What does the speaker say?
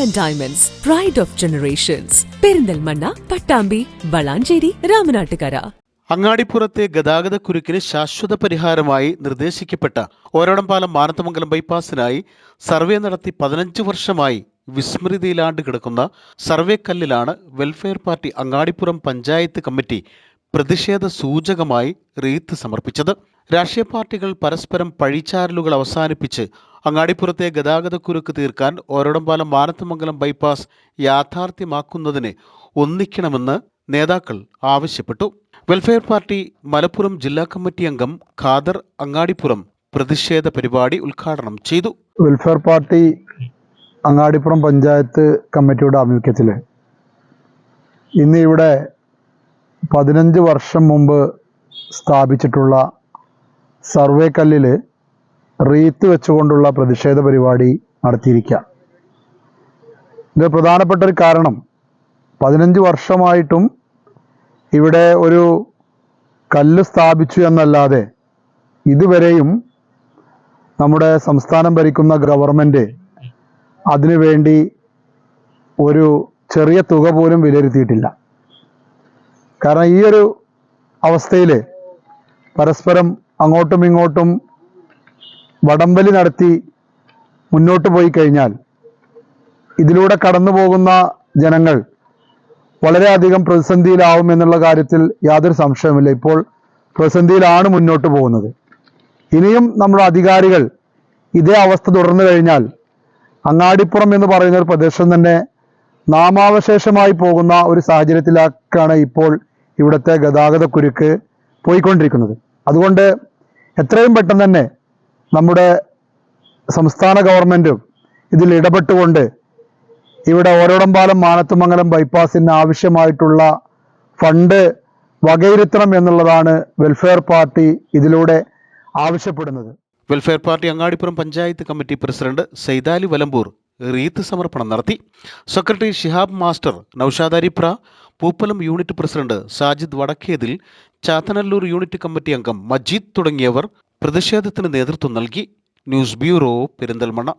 And diamonds pride of generations Perinthalmanna Pattambi Valanchery Ramanattukara അങ്ങാടിപ്പുറത്തെ ഗതാഗതക്കുരുക്കിന് ശാശ്വത പരിഹാരമായി നിർദ്ദേശിക്കപ്പെട്ട ഓരോടംപാലം മാനത്തമംഗലം ബൈപ്പാസിനായി സർവേ നടത്തി പതിനഞ്ച് വർഷമായി വിസ്മൃതിയിലാണ്ട് കിടക്കുന്ന survey കല്ലിലാണ് welfare party Angadippuram panchayat committee പ്രതിഷേധ സൂചകമായി റീത്ത് സമർപ്പിച്ചത്. രാഷ്ട്രീയ പാർട്ടികൾ പരസ്പരം പഴിച്ചാരലുകൾ അവസാനിപ്പിച്ച് അങ്ങാടിപ്പുറത്തെ ഗതാഗതക്കുരുക്ക് തീർക്കാൻ ഓരോടംപാലം മാനത്തമംഗലം ബൈപ്പാസ് യാഥാർത്ഥ്യമാക്കുന്നതിന് ഒന്നിക്കണമെന്ന് നേതാക്കൾ ആവശ്യപ്പെട്ടു. വെൽഫെയർ പാർട്ടി മലപ്പുറം ജില്ലാ കമ്മിറ്റി അംഗം ഖാദർ അങ്ങാടിപ്പുറം പ്രതിഷേധ പരിപാടി ഉദ്ഘാടനം ചെയ്തു. വെൽഫെയർ പാർട്ടി അങ്ങാടിപ്പുറം പഞ്ചായത്ത് കമ്മിറ്റിയുടെ ആഭിമുഖ്യത്തിൽ ഇന്ന് ഇവിടെ പതിനഞ്ച് വർഷം മുമ്പ് സ്ഥാപിച്ചിട്ടുള്ള സർവേ കല്ലിൽ റീത്ത് വെച്ചുകൊണ്ടുള്ള പ്രതിഷേധ പരിപാടി നടത്തിയിരിക്കുക ഇത് പ്രധാനപ്പെട്ട ഒരു കാരണം. പതിനഞ്ച് വർഷമായിട്ടും ഇവിടെ ഒരു കല്ല് സ്ഥാപിച്ചു എന്നല്ലാതെ ഇതുവരെയും നമ്മുടെ സംസ്ഥാനം ഭരിക്കുന്ന ഗവൺമെന്റ് അതിനുവേണ്ടി ഒരു ചെറിയ തുക പോലും വിലയിരുത്തിയിട്ടില്ല. കാരണം ഈ ഒരു അവസ്ഥയിൽ പരസ്പരം അങ്ങോട്ടും ഇങ്ങോട്ടും വടംവലി നടത്തി മുന്നോട്ട് പോയി കഴിഞ്ഞാൽ ഇതിലൂടെ കടന്നു പോകുന്ന ജനങ്ങൾ വളരെയധികം പ്രതിസന്ധിയിലാവും എന്നുള്ള കാര്യത്തിൽ യാതൊരു സംശയവുമില്ല. ഇപ്പോൾ പ്രതിസന്ധിയിലാണ് മുന്നോട്ട് പോകുന്നത്. ഇനിയും നമ്മുടെ അധികാരികൾ ഇതേ അവസ്ഥ തുടർന്നു കഴിഞ്ഞാൽ അങ്ങാടിപ്പുറം എന്ന് പറയുന്ന ഒരു പ്രദേശം തന്നെ നാമാവശേഷമായി പോകുന്ന ഒരു സാഹചര്യത്തിലേക്കാണ് ഇപ്പോൾ ഇവിടുത്തെ ഗതാഗതക്കുരുക്ക് പോയിക്കൊണ്ടിരിക്കുന്നത്. അതുകൊണ്ട് എത്രയും പെട്ടെന്ന് തന്നെ നമ്മുടെ സംസ്ഥാന ഗവൺമെന്റും ഇതിൽ ഇടപെട്ടുകൊണ്ട് ഇവിടെ ഓരോടമ്പാലം മാനത്തുമംഗലം ബൈപ്പാസിന് ആവശ്യമായിട്ടുള്ള ഫണ്ട് വകയിരുത്തണം എന്നുള്ളതാണ് വെൽഫെയർ പാർട്ടി ഇതിലൂടെ ആവശ്യപ്പെടുന്നത്. Welfare party Angadippuram panchayat committee president Saithali Valamboor wreath സമർപ്പണം നടത്തി. Secretary Shihab master Noushad Aripra Pooppalam unit president Sajid Vadakkethil Chathanallur unit committee അംഗം മജീദ് തുടങ്ങിയവർ പ്രതിഷേധത്തിന് നേതൃത്വം നൽകി. News bureau Perinthalmanna.